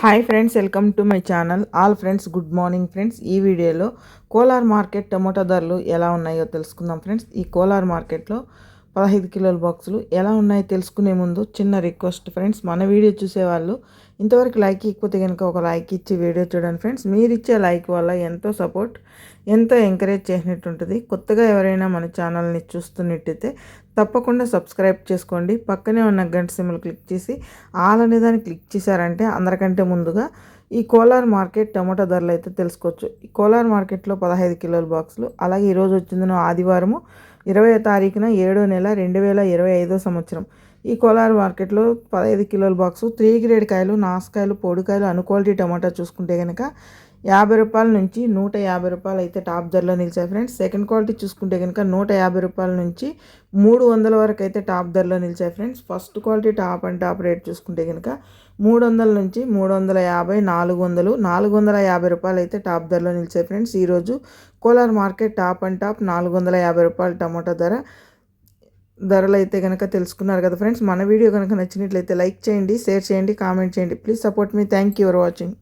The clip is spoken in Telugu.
Hi friends welcome to my channel all friends good morning friends ఈ వీడియోలో కోలార్ మార్కెట్ టమోటా ధరలు ఎలా ఉన్నాయో తెలుసుకుందాం ఫ్రెండ్స్ ఈ కోలార్ మార్కెట్లో పదహైదు కిలోల బాక్సులు ఎలా ఉన్నాయో తెలుసుకునే ముందు చిన్న రిక్వెస్ట్ ఫ్రెండ్స్ మన వీడియో చూసేవాళ్ళు ఇంతవరకు లైక్ ఇకపోతే కనుక ఒక లైక్ ఇచ్చి వీడియో చూడండి ఫ్రెండ్స్. మీరు ఇచ్చే లైక్ వల్ల ఎంతో సపోర్ట్ ఎంతో ఎంకరేజ్ చేసినట్టు ఉంటుంది. కొత్తగా ఎవరైనా మన ఛానల్ని చూస్తున్నట్టయితే తప్పకుండా సబ్స్క్రైబ్ చేసుకోండి. పక్కనే ఉన్న గంట సిమ్లు క్లిక్ చేసి ఆల్ అనే దాన్ని క్లిక్ చేశారంటే అందరికంటే ముందుగా ఈ కోలార్ మార్కెట్ టమాటా ధరలు అయితే తెలుసుకోవచ్చు. ఈ కోలార్ మార్కెట్లో పదహైదు కిలోల బాక్సులు అలాగే ఈరోజు వచ్చిందిన ఆదివారము ఇరవై తారీఖున ఏడో నెల రెండు వేల ఇరవై ఐదో సంవత్సరం. ఈ కోలార్ మార్కెట్లో పదహైదు కిలోల బాక్సు త్రీ గ్రేడ్ కాయలు నాసుకాయలు పొడికాయలు అను క్వాలిటీ టమాటా చూసుకుంటే కనుక యాభై రూపాయల నుంచి నూట యాభై రూపాయలు అయితే టాప్ ధరలో నిలిచాయి ఫ్రెండ్స్. సెకండ్ క్వాలిటీ చూసుకుంటే కనుక నూట యాభై రూపాయల నుంచి మూడు వందల వరకు అయితే టాప్ ధరలో నిలిచాయి friends. First quality top and top rate చూసుకుంటే కనుక మూడు వందల నుంచి మూడు వందల యాభై నాలుగు వందలు నాలుగు వందల యాభై రూపాయలు అయితే టాప్ ధరలో నిలిచాయి ఫ్రెండ్స్. ఈరోజు Kolar market top and top నాలుగు వందల యాభై రూపాయలు టమాటా ధర. ధరలు అయితే కనుక తెలుసుకున్నారు కదా ఫ్రెండ్స్. మన వీడియో కనుక నచ్చినట్లయితే లైక్ చేయండి షేర్ చేయండి కామెంట్ చేయండి. Please support me. Thank you for watching.